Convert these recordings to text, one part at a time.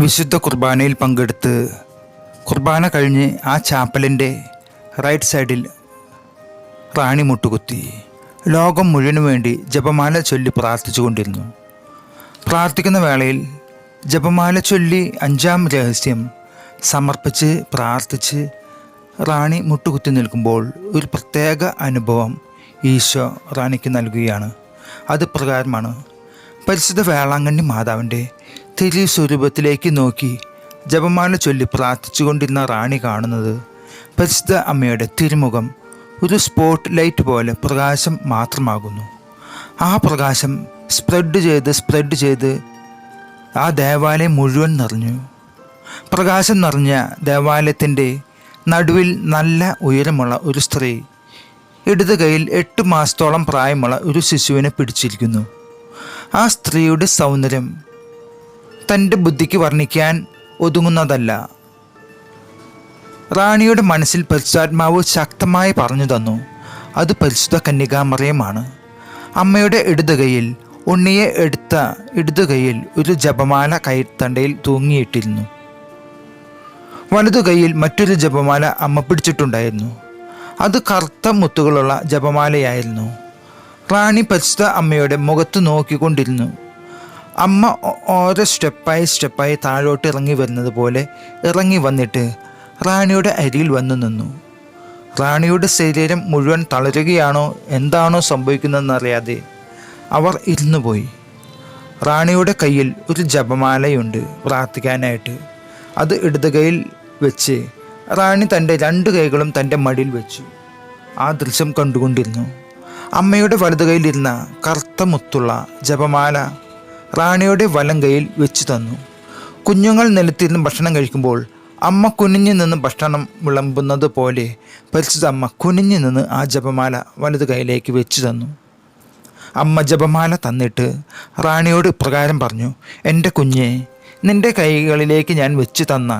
വിശുദ്ധ കുർബാനയിൽ പങ്കെടുത്ത് കുർബാന കഴിഞ്ഞ് ആ ചാപ്പലിന്റെ റൈറ്റ് സൈഡിൽ റാണി മുട്ടുകുത്തി. ലോകം മുഴുവനു വേണ്ടി ജപമാല ചൊല്ലി പ്രാർത്ഥിച്ചു കൊണ്ടിരുന്നു പ്രാർത്ഥിക്കുന്ന വേളയിൽ ജപമാല ചൊല്ലി അഞ്ചാം രഹസ്യം സമർപ്പിച്ച് പ്രാർത്ഥിച്ച് റാണി മുട്ടുകുത്തി നിൽക്കുമ്പോൾ ഒരു പ്രത്യേക അനുഭവം ഈശോ റാണിക്ക് നൽകുകയാണ്. അത് പ്രകാരമാണ്. പരിശുദ്ധ വേളാങ്കണ്ണി മാതാവിന്റെ തിരു സ്വരൂപത്തിലേക്ക് നോക്കി. ജപമാല ചൊല്ലി പ്രാർത്ഥിച്ചുകൊണ്ടിരുന്ന റാണി കാണുന്നത് പരിശുദ്ധ അമ്മയുടെ തിരുമുഖം ഒരു സ്പോട്ട് ലൈറ്റ് പോലെ പ്രകാശം മാത്രമാകുന്നു. ആ പ്രകാശം സ്പ്രെഡ് ചെയ്ത് സ്പ്രെഡ് ചെയ്ത് ആ ദേവാലയം മുഴുവൻ നിറഞ്ഞു. പ്രകാശം നിറഞ്ഞ ദേവാലയത്തിന്റെ നടുവിൽ നല്ല ഉയരമുള്ള ഒരു സ്ത്രീ ഇടത് കൈയിൽ എട്ട് മാസത്തോളം പ്രായമുള്ള ഒരു ശിശുവിനെ പിടിച്ചിരിക്കുന്നു. ആ സ്ത്രീയുടെ സൗന്ദര്യം തന്റെ ബുദ്ധിക്ക് വർണിക്കാൻ ഒതുങ്ങുന്നതല്ല. റാണിയുടെ മനസ്സിൽ പരിശുദ്ധാത്മാവ് ശക്തമായി പറഞ്ഞു തന്നു അത് പരിശുദ്ധ കന്യകാമറയമാണ്. അമ്മയുടെ ഇടത് കൈയിൽ ഉണ്ണിയെ എടുത്ത ഇടതു കൈയിൽ ഒരു ജപമാല കൈത്തണ്ടയിൽ തൂങ്ങിയിട്ടിരുന്നു. വലതു കൈയിൽ മറ്റൊരു ജപമാല അമ്മ പിടിച്ചിട്ടുണ്ടായിരുന്നു. അത് കറുത്ത മുത്തുകളുള്ള ജപമാലയായിരുന്നു. റാണി പരിശുദ്ധ അമ്മയുടെ മുഖത്ത് നോക്കിക്കൊണ്ടിരുന്നു. അമ്മ ഓരോ സ്റ്റെപ്പായി സ്റ്റെപ്പായി താഴോട്ട് ഇറങ്ങി വരുന്നത് പോലെ ഇറങ്ങി വന്നിട്ട് റാണിയുടെ അരിയിൽ വന്നു നിന്നു. റാണിയുടെ ശരീരം മുഴുവൻ തളരുകയാണോ എന്താണോ സംഭവിക്കുന്നതെന്നറിയാതെ അവർ ഇരുന്നു പോയി. റാണിയുടെ കയ്യിൽ ഒരു ജപമാലയുണ്ട് പ്രാർത്ഥിക്കാനായിട്ട്. അത് ഇടത് കൈയിൽ വെച്ച് റാണി തന്റെ രണ്ട് കൈകളും തന്റെ മടിയിൽ വെച്ചു. ആ ദൃശ്യം കണ്ടുകൊണ്ടിരുന്നു. അമ്മയുടെ വലത് കൈയിലിരുന്ന കറുത്ത മുത്തുള്ള ജപമാല റാണിയുടെ വലം കയ്യിൽ വെച്ചു തന്നു. കുഞ്ഞുങ്ങൾ നിലത്തിരുന്ന് ഭക്ഷണം കഴിക്കുമ്പോൾ അമ്മ കുനിഞ്ഞു നിന്ന് ഭക്ഷണം വിളമ്പുന്നത് പോലെ പരിശുദ്ധ അമ്മ കുനിഞ്ഞു നിന്ന് ആ ജപമാല വലതു കൈയിലേക്ക് വെച്ചു തന്നു. അമ്മ ജപമാല തന്നിട്ട് റാണിയോട് ഇപ്രകാരം പറഞ്ഞു എന്റെ കുഞ്ഞെ നിന്റെ കൈകളിലേക്ക് ഞാൻ വെച്ച് തന്ന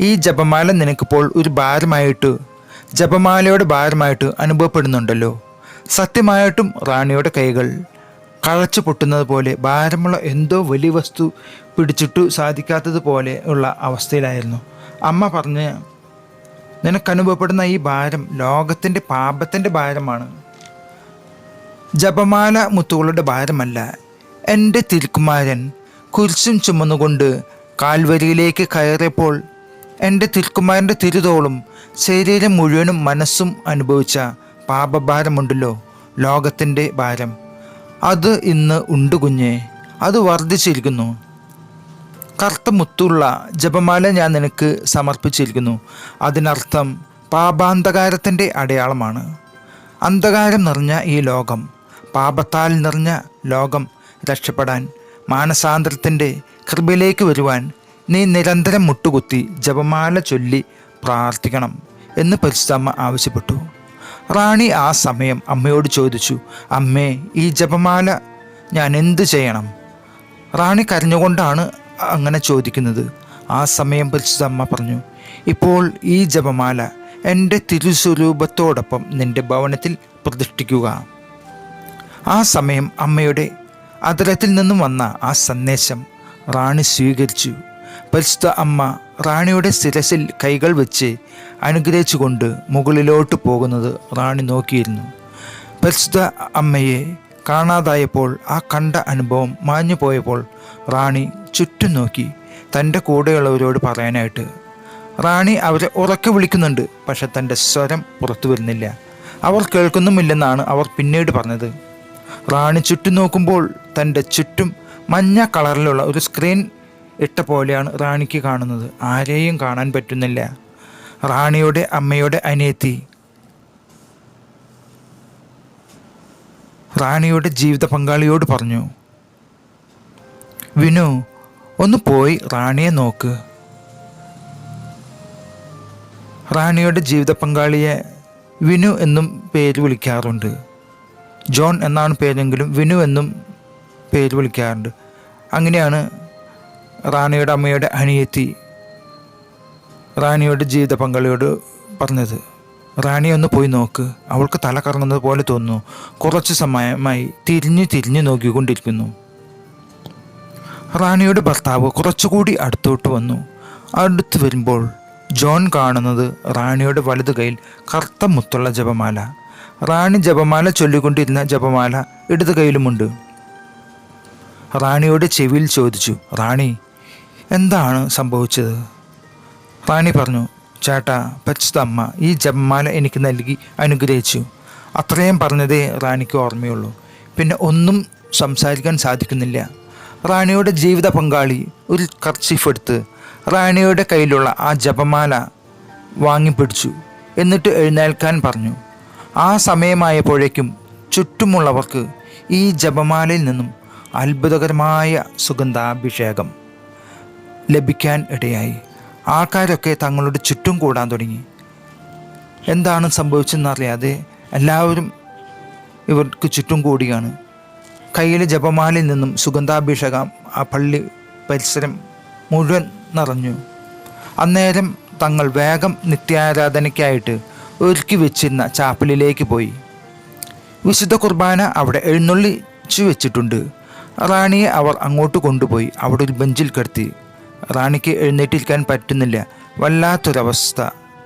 ഈ ജപമാല നിനക്കിപ്പോൾ ഒരു ഭാരമായിട്ട് ജപമാലയുടെ ഭാരമായിട്ട് അനുഭവപ്പെടുന്നുണ്ടല്ലോ. സത്യമായിട്ടും റാണിയുടെ കൈകൾ കഴച്ചു പൊട്ടുന്നത് പോലെ ഭാരമുള്ള എന്തോ വലിയ വസ്തു പിടിച്ചിട്ടു സാധിക്കാത്തത് പോലെ ഉള്ള അവസ്ഥയിലായിരുന്നു. അമ്മ പറഞ്ഞ് നിനക്കനുഭവപ്പെടുന്ന ഈ ഭാരം ലോകത്തിന്റെ പാപത്തിന്റെ ഭാരമാണ്. ജപമാല മുത്തുകളുടെ ഭാരമല്ല. എന്റെ തിരുക്കുമാരൻ കുരിശും ചുമന്നുകൊണ്ട് കാൽവരിയിലേക്ക് കയറിയപ്പോൾ എന്റെ തിരുക്കുമാരന്റെ തിരുതോളും ശരീരം മുഴുവനും മനസ്സും അനുഭവിച്ച പാപഭാരമുണ്ടല്ലോ ലോകത്തിന്റെ ഭാരം. അത് ഇന്ന് ഉണ്ട് കുഞ്ഞെ. അത് വർദ്ധിച്ചിരിക്കുന്നു. കറുത്ത മുത്തുള്ള ജപമാല ഞാൻ നിനക്ക് സമർപ്പിച്ചിരിക്കുന്നു. അതിനർത്ഥം പാപാന്ധകാരത്തിന്റെ അടയാളമാണ്. അന്ധകാരം നിറഞ്ഞ ഈ ലോകം പാപത്താൽ നിറഞ്ഞ ലോകം രക്ഷപ്പെടാൻ മാനസാന്തരത്തിന്റെ കൃപയിലേക്ക് വരുവാൻ നീ നിരന്തരം മുട്ടുകുത്തി ജപമാല ചൊല്ലി പ്രാർത്ഥിക്കണം എന്ന് പരിശുദ്ധമ്മ ആവശ്യപ്പെട്ടു. റാണി ആ സമയം അമ്മയോട് ചോദിച്ചു അമ്മേ ഈ ജപമാല ഞാൻ എന്തു ചെയ്യണം? റാണി കരഞ്ഞുകൊണ്ടാണ് അങ്ങനെ ചോദിക്കുന്നത്. ആ സമയം പരിശുദ്ധമ്മ പറഞ്ഞു ഇപ്പോൾ ഈ ജപമാല എന്റെ തിരുസ്വരൂപത്തോടൊപ്പം നിന്റെ ഭവനത്തിൽ പ്രതിഷ്ഠിക്കുക. ആ സമയം അമ്മയുടെ അതരത്തിൽ നിന്നും വന്ന ആ സന്ദേശം റാണി സ്വീകരിച്ചു. പരിശുദ്ധ അമ്മ റാണിയുടെ ശിരസിൽ കൈകൾ വെച്ച് അനുഗ്രഹിച്ചുകൊണ്ട് മുകളിലോട്ട് പോകുന്നത് റാണി നോക്കിയിരുന്നു. പരിശുദ്ധ അമ്മയെ കാണാതായപ്പോൾ ആ കണ്ട അനുഭവം മാഞ്ഞു പോയപ്പോൾ റാണി ചുറ്റും നോക്കി തന്റെ കൂടെയുള്ളവരോട് പറയാനായിട്ട്. റാണി അവരെ ഉറക്കെ വിളിക്കുന്നുണ്ട് പക്ഷെ തന്റെ സ്വരം പുറത്തു വരുന്നില്ല. അവർ കേൾക്കുന്നുമില്ലെന്നാണ് അവർ പിന്നീട് പറഞ്ഞത്. റാണി ചുറ്റും നോക്കുമ്പോൾ തന്റെ ചുറ്റും മഞ്ഞ കളറിലുള്ള ഒരു സ്ക്രീൻ ഇട്ട പോലെയാണ് റാണിക്ക് കാണുന്നത്. ആരെയും കാണാൻ പറ്റുന്നില്ല. റാണിയുടെ അമ്മയുടെ അനിയത്തി. റാണിയുടെ ജീവിത പങ്കാളിയോട് പറഞ്ഞു വിനു ഒന്ന് പോയി റാണിയെ നോക്ക്. റാണിയുടെ ജീവിത പങ്കാളിയെ വിനു എന്നും പേര് വിളിക്കാറുണ്ട്. ജോൺ എന്നാണ് പേരെങ്കിലും വിനു എന്നും പേര് വിളിക്കാറുണ്ട്. അങ്ങനെയാണ് റാണിയുടെ അമ്മയുടെ അനിയത്തി റാണിയുടെ ജീവിത പങ്കാളിയോട് പറഞ്ഞത് റാണി ഒന്ന് പോയി നോക്ക്. അവൾക്ക് തല കറങ്ങുന്നത് പോലെ തോന്നുന്നു. കുറച്ച് സമയമായി തിരിഞ്ഞു തിരിഞ്ഞു നോക്കിക്കൊണ്ടിരിക്കുന്നു. റാണിയുടെ ഭർത്താവ് കുറച്ചുകൂടി അടുത്തോട്ട് വന്നു. അടുത്ത് വരുമ്പോൾ ജോൺ കാണുന്നത് റാണിയുടെ വലതു കൈയിൽ കറുത്ത മുത്തുള്ള ജപമാല. റാണി ജപമാല ചൊല്ലിക്കൊണ്ടിരുന്ന ജപമാല ഇടതു കൈയിലുമുണ്ട് റാണിയുടെ ചെവിയിൽ ചോദിച്ചു റാണി എന്താണ് സംഭവിച്ചത്? പാണി പറഞ്ഞു ചേട്ടാ പച്ചതമ്മ ഈ ജപമാല എനിക്ക് നൽകി അനുഗ്രഹിച്ചു. അത്രയും പറഞ്ഞതേ റാണിക്ക് ഓർമ്മയുള്ളൂ. പിന്നെ ഒന്നും സംസാരിക്കാൻ സാധിക്കുന്നില്ല. റാണിയുടെ ജീവിത പങ്കാളി ഒരു കർച്ചീഫ് എടുത്ത് റാണിയുടെ കയ്യിലുള്ള ആ ജപമാല വാങ്ങിപ്പിടിച്ചു. എന്നിട്ട് എഴുന്നേൽക്കാൻ പറഞ്ഞു. ആ സമയമായപ്പോഴേക്കും ചുറ്റുമുള്ളവർക്ക് ഈ ജപമാലയിൽ നിന്നും അത്ഭുതകരമായ സുഗന്ധാഭിഷേകം ലഭിക്കാൻ ഇടയായി. ആൾക്കാരൊക്കെ തങ്ങളുടെ ചുറ്റും കൂടാൻ തുടങ്ങി. എന്താണ് സംഭവിച്ചെന്നറിയാതെ എല്ലാവരും ഇവർക്ക് ചുറ്റും കൂടിയാണ്. കയ്യിൽ ജപമാലയിൽ നിന്നും സുഗന്ധാഭിഷേകം ആ പള്ളി പരിസരം മുഴുവൻ നിറഞ്ഞു. അന്നേരം തങ്ങൾ വേഗം നിത്യാരാധനയ്ക്കായിട്ട് ഒരുക്കി വെച്ചിരുന്ന ചാപ്പലിലേക്ക് പോയി. വിശുദ്ധ കുർബാന അവിടെ എഴുന്നള്ളിച്ചു വെച്ചിട്ടുണ്ട്. റാണിയെ അവർ അങ്ങോട്ട് കൊണ്ടുപോയി അവിടെ ഒരു ബെഞ്ചിൽ കിടത്തി. റാണിക്ക് എഴുന്നേറ്റിരിക്കാൻ പറ്റുന്നില്ല. വല്ലാത്തൊരവസ്ഥ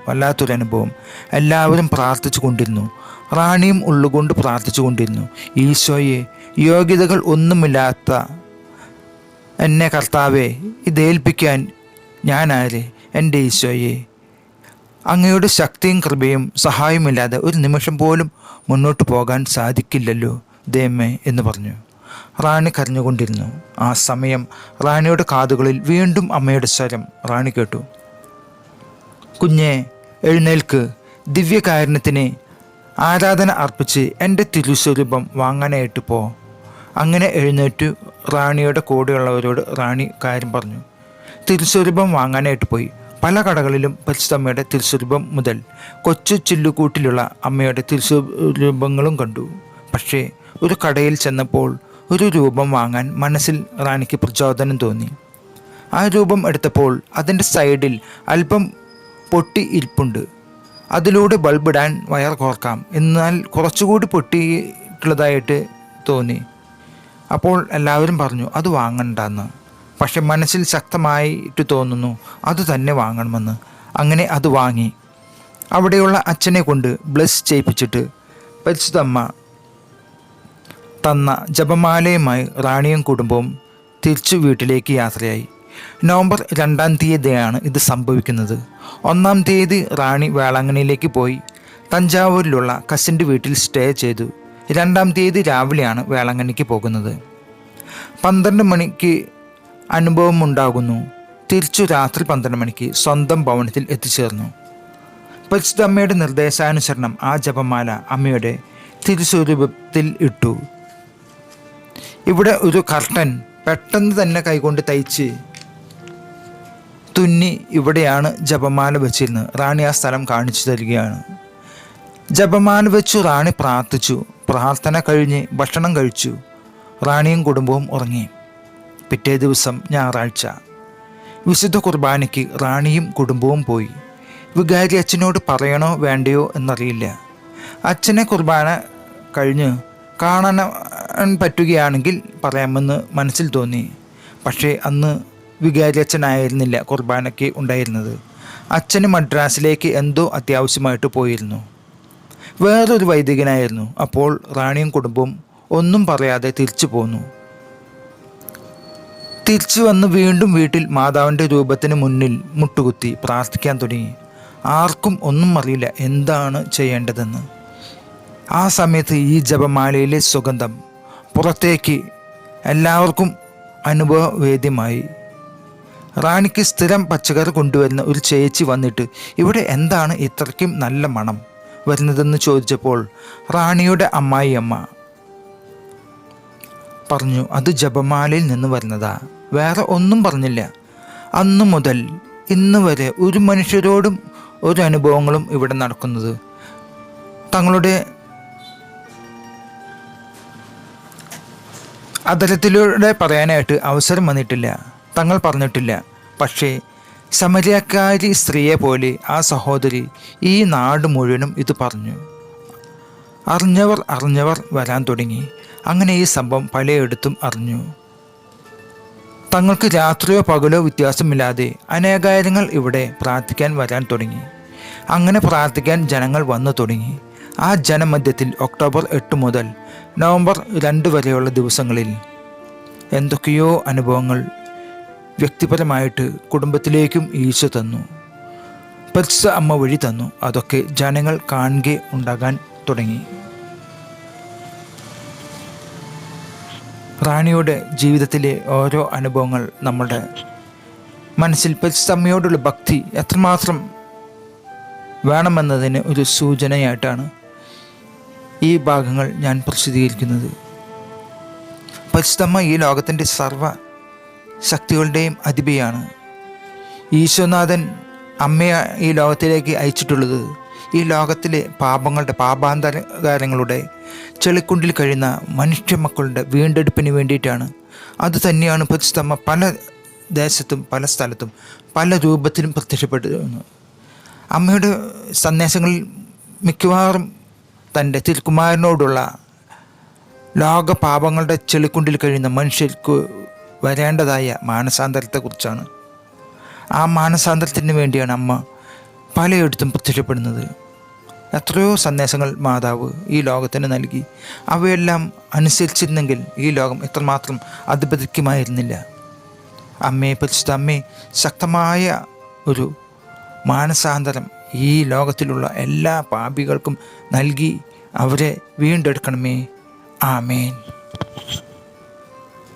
വല്ലാത്തൊരനുഭവം. എല്ലാവരും പ്രാർത്ഥിച്ചു കൊണ്ടിരുന്നു. റാണിയും ഉള്ളുകൊണ്ട് പ്രാർത്ഥിച്ചു കൊണ്ടിരുന്നു. ഈശോയെ യോഗ്യതകൾ ഒന്നുമില്ലാത്ത എന്നെ കർത്താവെ ഇതേൽപ്പിക്കാൻ ഞാനാരെ? എന്റെ ഈശോയെ. അങ്ങയുടെ ശക്തിയും കൃപയും സഹായമില്ലാതെ ഒരു നിമിഷം പോലും മുന്നോട്ട് പോകാൻ സാധിക്കില്ലല്ലോ ദേമേ എന്ന് പറഞ്ഞു. റാണി കരഞ്ഞുകൊണ്ടിരുന്നു. ആ സമയം റാണിയുടെ കാതുകളിൽ വീണ്ടും അമ്മയുടെ സ്വരം റാണി കേട്ടു. കുഞ്ഞെ എഴുന്നേൽക്ക്. ദിവ്യകാരണത്തിന് ആരാധന അർപ്പിച്ച് എന്റെ തിരുസ്വരൂപം വാങ്ങാനായിട്ട് പോ. അങ്ങനെ എഴുന്നേറ്റ് റാണിയുടെ കൂടെയുള്ളവരോട് റാണി കാര്യം പറഞ്ഞു. തിരുസ്വരൂപം വാങ്ങാനായിട്ട് പോയി. പല കടകളിലും പരിശുദ്ധമ്മയുടെ തിരുസ്വരൂപം മുതൽ കൊച്ചു ചില്ലുകൂട്ടിലുള്ള അമ്മയുടെ തിരുസ്വരൂപങ്ങളും കണ്ടു. പക്ഷേ ഒരു കടയിൽ ചെന്നപ്പോൾ ഒരു രൂപം വാങ്ങാൻ മനസ്സിൽ റാണിക്ക് പ്രചോദനം തോന്നി. ആ രൂപം എടുത്തപ്പോൾ അതിന്റെ സൈഡിൽ അല്പം പൊട്ടി ഇരിപ്പുണ്ട്. അതിലൂടെ ബൾബിടാൻ വയർ കോർക്കാം. എന്നാൽ കുറച്ചുകൂടി പൊട്ടിയിട്ടുള്ളതായിട്ട് തോന്നി. അപ്പോൾ എല്ലാവരും പറഞ്ഞു അത് വാങ്ങണ്ടെന്ന്. പക്ഷെ മനസ്സിൽ ശക്തമായിട്ട് തോന്നുന്നു അത് തന്നെ വാങ്ങണമെന്ന്. അങ്ങനെ അത് വാങ്ങി. അവിടെയുള്ള അച്ഛനെ കൊണ്ട് ബ്ലസ് ചെയ്യിപ്പിച്ചിട്ട് പരിശുദ്ധമ്മ തന്ന ജപമാലയുമായി റാണിയും കുടുംബവും തിരിച്ചു വീട്ടിലേക്ക് യാത്രയായി. നവംബർ രണ്ടാം തീയതിയാണ് ഇത് സംഭവിക്കുന്നത്. ഒന്നാം തീയതി റാണി വേളാങ്ങണിയിലേക്ക് പോയി തഞ്ചാവൂരിലുള്ള കസിന്റെ വീട്ടിൽ സ്റ്റേ ചെയ്തു. രണ്ടാം തീയതി രാവിലെയാണ് വേളാങ്കണ്ണിക്ക് പോകുന്നത്. പന്ത്രണ്ട് മണിക്ക് അനുഭവമുണ്ടാകുന്നു. തിരിച്ചു രാത്രി പന്ത്രണ്ട് മണിക്ക് സ്വന്തം ഭവനത്തിൽ എത്തിച്ചേർന്നു. പരിശുദ്ധ അമ്മയുടെ നിർദ്ദേശാനുസരണം ആ ജപമാല അമ്മയുടെ തിരുസ്വരൂപത്തിൽ ഇട്ടു. ഇവിടെ ഒരു കർട്ടൻ പെട്ടെന്ന് തന്നെ കൈകൊണ്ട് തയ്ച്ച് തുന്നി ഇവിടെയാണ് ജപമാല വെച്ചിരുന്നത്. റാണി ആ സ്ഥലം കാണിച്ചു തരികയാണ്. ജപമാല വെച്ചു റാണി പ്രാർത്ഥിച്ചു. പ്രാർത്ഥന കഴിഞ്ഞ് ഭക്ഷണം കഴിച്ചു. റാണിയും കുടുംബവും ഉറങ്ങി. പിറ്റേ ദിവസം ഞായറാഴ്ച. വിശുദ്ധ കുർബാനയ്ക്ക് റാണിയും കുടുംബവും പോയി. വികാരി അച്ഛനോട് പറയണോ വേണ്ടയോ എന്നറിയില്ല. അച്ഛനെ കുർബാന കഴിഞ്ഞ് കാണാൻ പറ്റുകയാണെങ്കിൽ പറയാമെന്ന് മനസ്സിൽ തോന്നി. പക്ഷേ അന്ന് വികാരിയച്ഛനായിരുന്നില്ല കുർബാനയ്ക്ക് ഉണ്ടായിരുന്നത്. അച്ഛന് മദ്രാസിലേക്ക് എന്തോ അത്യാവശ്യമായിട്ട് പോയിരുന്നു. വേറൊരു വൈദികനായിരുന്നു. അപ്പോൾ റാണിയും കുടുംബവും ഒന്നും പറയാതെ തിരിച്ചു പോന്നു. തിരിച്ചു വന്ന് വീണ്ടും വീട്ടിൽ മാതാവിന്റെ രൂപത്തിന് മുന്നിൽ മുട്ടുകുത്തി പ്രാർത്ഥിക്കാൻ തുടങ്ങി. ആർക്കും ഒന്നും അറിയില്ല എന്താണ് ചെയ്യേണ്ടതെന്ന്. ആ സമയത്ത് ഈ ജപമാലയിലെ സുഗന്ധം പുറത്തേക്ക് എല്ലാവർക്കും അനുഭവവേദ്യമായി. റാണിക്ക് സ്ഥിരം പച്ചക്കറി കൊണ്ടുവരുന്ന ഒരു ചേച്ചി വന്നിട്ട് ഇവിടെ എന്താണ് ഇത്രയ്ക്കും നല്ല മണം വരുന്നതെന്ന് ചോദിച്ചപ്പോൾ റാണിയുടെ അമ്മായിയമ്മ പറഞ്ഞു അത് ജപമാലയിൽ നിന്ന് വരുന്നതാ വേറെ ഒന്നും പറഞ്ഞില്ല. അന്നു മുതൽ ഇന്ന് വരെ ഒരു മനുഷ്യരോടും ഒരു അനുഭവങ്ങളും ഇവിടെ നടക്കുന്നത്. തങ്ങളുടെ അതരത്തിലൂടെ പറയാനായിട്ട് അവസരം വന്നിട്ടില്ല. തങ്ങൾ പറഞ്ഞിട്ടില്ല. പക്ഷേ സമരക്കാരി സ്ത്രീയെ പോലെ ആ സഹോദരി ഈ നാട് മുഴുവനും ഇത് പറഞ്ഞു. അറിഞ്ഞവർ അറിഞ്ഞവർ വരാൻ തുടങ്ങി. അങ്ങനെ ഈ സംഭവം പലയിടത്തും അറിഞ്ഞു. തങ്ങൾക്ക് രാത്രിയോ പകലോ വ്യത്യാസമില്ലാതെ അനേകായിരങ്ങൾ ഇവിടെ പ്രാർത്ഥിക്കാൻ വരാൻ തുടങ്ങി. അങ്ങനെ പ്രാർത്ഥിക്കാൻ ജനങ്ങൾ വന്നു തുടങ്ങി. ആ ജനമധ്യത്തിൽ ഒക്ടോബർ എട്ട് മുതൽ നവംബർ രണ്ട് വരെയുള്ള ദിവസങ്ങളിൽ എന്തൊക്കെയോ അനുഭവങ്ങൾ വ്യക്തിപരമായിട്ട് കുടുംബത്തിലേക്കും ഈശോ തന്നു. പരിശുദ്ധ അമ്മ വഴി തന്നു. അതൊക്കെ ജനങ്ങൾ കാണുകെ ഉണ്ടാകാൻ തുടങ്ങി. റാണിയുടെ ജീവിതത്തിലെ ഓരോ അനുഭവങ്ങൾ നമ്മുടെ മനസ്സിൽ പരിശുദ്ധ ഭക്തി എത്രമാത്രം വേണമെന്നതിന് ഒരു സൂചനയായിട്ടാണ് ഈ ഭാഗങ്ങൾ ഞാൻ പ്രസിദ്ധീകരിക്കുന്നത് പരിശുദ്ധമ്മ ഈ ലോകത്തിന്റെ സർവ ശക്തികളുടെയും അധിപയാണ്. ഈശ്വനാഥൻ അമ്മയെ ഈ ലോകത്തിലേക്ക് അയച്ചിട്ടുള്ളത് ഈ ലോകത്തിലെ പാപങ്ങളുടെ പാപാന്തരകാരങ്ങളുടെ ചെളിക്കുണ്ടിൽ കഴിയുന്ന മനുഷ്യ മക്കളുടെ വീണ്ടെടുപ്പിന് വേണ്ടിയിട്ടാണ്. അത് തന്നെയാണ് പരിശുദ്ധമ്മ പല ദേശത്തും പല സ്ഥലത്തും പല രൂപത്തിലും പ്രത്യക്ഷപ്പെടുന്നത്. അമ്മയുടെ സന്ദേശങ്ങളിൽ മിക്കവാറും തന്റെ തിരുക്കുമാരനോടുള്ള ലോകപാപങ്ങളുടെ ചെളിക്കുണ്ടിൽ കഴിയുന്ന മനുഷ്യർക്ക് വരേണ്ടതായ മാനസാന്തരത്തെക്കുറിച്ചാണ്. ആ മാനസാന്തരത്തിന് വേണ്ടിയാണ് അമ്മ പലയിടത്തും പ്രത്യക്ഷപ്പെടുന്നത്. എത്രയോ സന്ദേശങ്ങൾ മാതാവ് ഈ ലോകത്തിന് നൽകി. അവയെല്ലാം അനുസരിച്ചിരുന്നെങ്കിൽ ഈ ലോകം എത്രമാത്രം അധിപതിക്കുമായിരുന്നില്ല. അമ്മയെ പരിശുദ്ധ അമ്മയെ ശക്തമായ ഒരു മാനസാന്തരം ഈ ലോകത്തിലുള്ള എല്ലാ പാപികൾക്കും നൽകി അവരെ വീണ്ടെടുക്കണമേ. ആമേൻ.